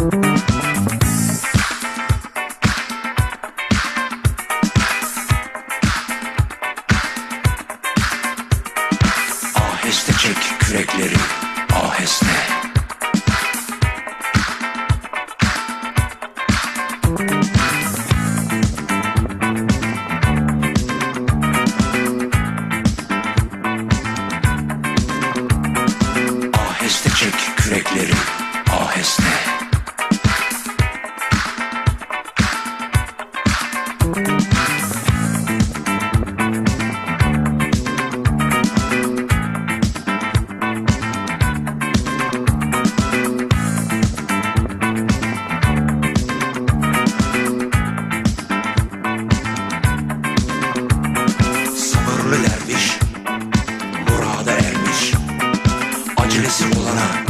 Aheste çek kürekleri aheste. Aheste çek kürekleri aheste. Sabırlı derviş Murada ermiş Acelesi olana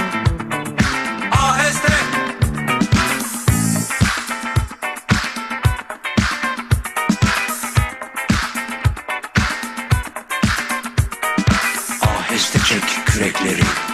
çek kürekleri.